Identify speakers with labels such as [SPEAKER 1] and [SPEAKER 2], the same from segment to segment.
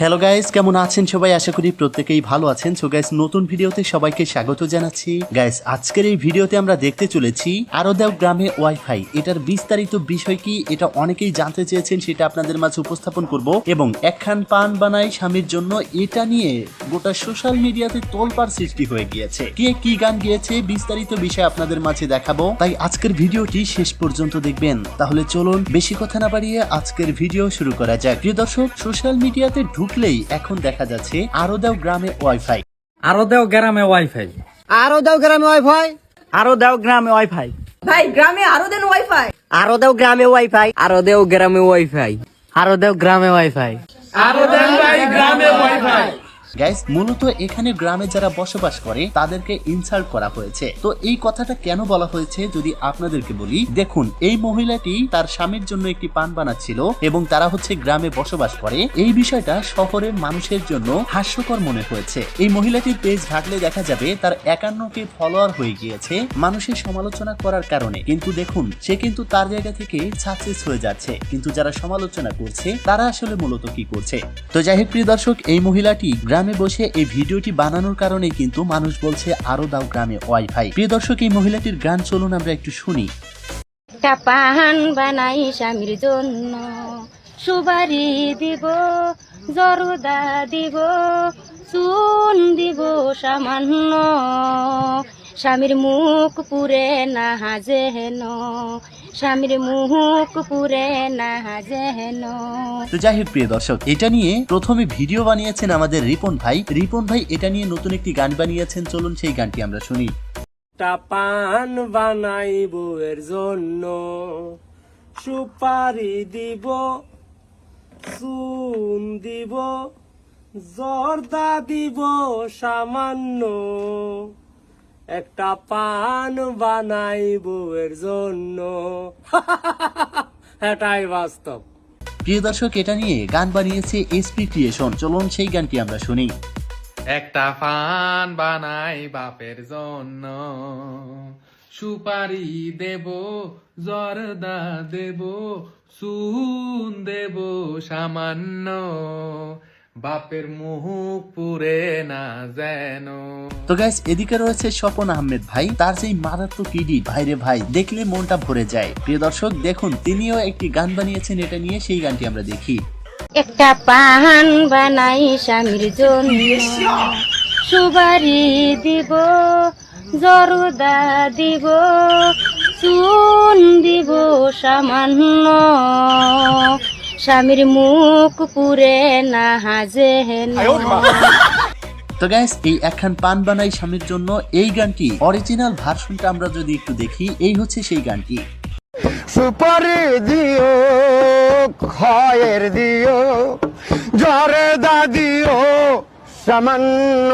[SPEAKER 1] Hello guys কেমন আছেন সবাই? আশা করি প্রত্যেকেই ভালো আছেন। সো গাইস নতুন ভিডিওতে সবাইকে স্বাগত জানাচ্ছি। গাইস আজকের এই ভিডিওতে আমরা দেখতে চলেছি আরোদেও গ্রামে ওয়াইফাই এটার বিস্তারিত বিষয় কি? এটা অনেকেই জানতে চেয়েছেন, সেটা আপনাদের মাঝে উপস্থাপন করব। এবং একখান পান বানাই স্বামীর জন্য, এটা নিয়ে গোটা সোশ্যাল মিডিয়াতে তোলপাড় সৃষ্টি হয়ে গিয়েছে। কে কি গান গিয়েছে, বিস্তারিত বিষয় আপনাদের মাঝে দেখাবো। তাই আজকের ভিডিওটি শেষ পর্যন্ত দেখবেন। তাহলে চলুন, বেশি কথা না বাড়িয়ে আজকের ভিডিও শুরু করা যাক। প্রিয় দর্শক সোশ্যাল মিডিয়াতে ঢুকলেই এখন দেখা যাচ্ছে আরোদেও গ্রামে ওয়াইফাই
[SPEAKER 2] আরও দেও গ্রামে ওয়াইফাই
[SPEAKER 3] আরও দেও গ্রামে ওয়াইফাই
[SPEAKER 2] আরও দেও গ্রামে ওয়াইফাই
[SPEAKER 4] ভাই গ্রামে আরও দেন ওয়াইফাই
[SPEAKER 3] আরও দেও গ্রামে ওয়াইফাই আরও দেও গ্রামে ওয়াইফাই আরও দেও গ্রামে ওয়াইফাই
[SPEAKER 2] আরও দেও
[SPEAKER 1] গাইস মূলত এখানে গ্রামে যারা বসবাস করে, তাদেরকে ইনসাল্ট করা হয়েছে। তো এই কথাটা কেন বলা হয়েছে যদি আপনাদেরকে বলি, দেখুন, এই মহিলাটি তার স্বামীর জন্য একটি পান বানাচ্ছিল এবং তারা হচ্ছে গ্রামে বসবাস করে। এই বিষয়টা শহরের মানুষের জন্য হাস্যকর মনে হয়েছে। এই মহিলাটির পেজ ঘাটলে দেখা যাবে তার একান্ন কে ফলোয়ার হয়ে গিয়েছে মানুষের সমালোচনা করার কারণে। কিন্তু দেখুন, সে কিন্তু তার জায়গা থেকে সাকসেস হয়ে যাচ্ছে। কিন্তু যারা সমালোচনা করছে, তারা আসলে মূলত কি করছে? তো যাই হোক, প্রিয় দর্শক, এই মহিলাটি গ্রামে বসে এই ভিডিওটি বানানোর কারণে কিন্তু মানুষ বলছে, আরও দাও গ্রামে ওয়াইফাই। প্রিয় দর্শক, এই মহিলাটির গান চলুন, আমরা একটু শুনি।
[SPEAKER 5] পাহান বানাই স্বামীর জন্য। সুবারি দিব, জরদা দিব, চুন দিব সামান্য। স্বামীর মুখ পুরে না হাজে হেন স্বামীর মুখ পুরে না হাজে হেন।
[SPEAKER 1] তো যাই হোক প্রিয় দর্শক এটা নিয়ে প্রথমে ভিডিও বানিয়েছেন আমাদের রিপন ভাই। রিপন ভাই এটা নিয়ে নতুন একটি গান বানিয়েছেন চলুন সেই গানটি আমরা শুনি।
[SPEAKER 2] টা পান বানাই বউয়ের জন্য সুপারি দিব চুন দিব জর্দা দিব সামান্য। একটা পান বানাই বউয়ের জন্য। এটাই বাস্তব।
[SPEAKER 1] প্রিয় দর্শক এটা নিয়ে গান বানিয়েছে এসপি ক্রিয়েশন চলুন সেই গানটি আমরা শুনি।
[SPEAKER 6] একটা ফান বানাই বাপের জন্য। সুপারি দেব জর্দা দেব সুন দেব সামান্য। বাপের মুখ পুরে না যেন।
[SPEAKER 1] তো গাইস এদিকে রয়েছে স্বপন আহমেদ ভাই তার যেই মারাত্মক ইডি ভাইরে ভাই দেখলে মনটা ভরে যায়। প্রিয় দর্শক দেখুন তিনিও একটি গান বানিয়েছেন এটা নিয়ে সেই গানটি আমরা দেখি।
[SPEAKER 5] একটা পাহান বানাই স্বামীর জন্য। সুবারি দিব জরদা দিব চুন দিব সামান্য। স্বামীর মুখ পুরে না হাজে হেন
[SPEAKER 1] তো গ্যাস এই একখান পান বানাই স্বামীর জন্য এই গানটি। অরিজিনাল ভার্সনটা আমরা যদি একটু দেখি এই হচ্ছে সেই গানটি।
[SPEAKER 3] সুপারি দিও খয়ের দিও জরে দা দিও সামান্য।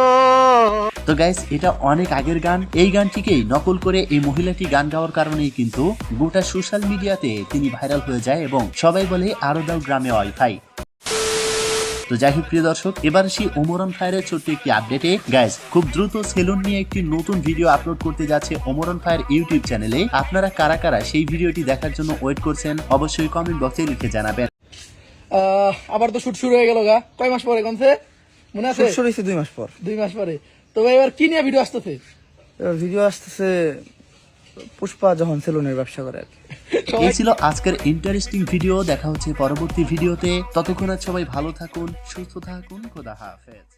[SPEAKER 1] তো গাইস এটা অনেক আগের গান। এই গানটিকেই নকল করে এই মহিলাটি গান গাওয়ার কারণেই কিন্তু গোটা সোশ্যাল মিডিয়াতে তিনি ভাইরাল হয়ে যায় এবং সবাই বলে আরও দাও গ্রামে ওয়াইফাই তো যাই হোক প্রিয় দর্শক এবার সেই ওমরন ফায়ারের ছোট্ট একটি আপডেটে গাইস খুব দ্রুত সেলুন নিয়ে একটি নতুন ভিডিও আপলোড করতে যাচ্ছে ওমরন ফায়ার ইউটিউব চ্যানেলে আপনারা কারা কারা সেই ভিডিওটি দেখার জন্য ওয়েট করছেন অবশ্যই কমেন্ট বক্সে লিখে জানাবেন।
[SPEAKER 7] আহ, আবার তো শুট শুরু হয়ে গেল গা। কয় মাস পরে কোনছে মনে আছে?
[SPEAKER 3] শুরু হয়েছে দুই মাস পর।
[SPEAKER 7] দুই মাস পরে। তো ভাই এবার কি নিয়ে ভিডিও আসতেছে?
[SPEAKER 3] এবার ভিডিও আসতেছে পুষ্পা যখন সেলুনের ব্যবসা করে আর
[SPEAKER 1] এই ছিল আজকের ইন্টারেস্টিং ভিডিও দেখা হচ্ছে পরবর্তী ভিডিওতে ততক্ষণ সবাই ভালো থাকুন সুস্থ থাকুন। খোদা হাফেজ।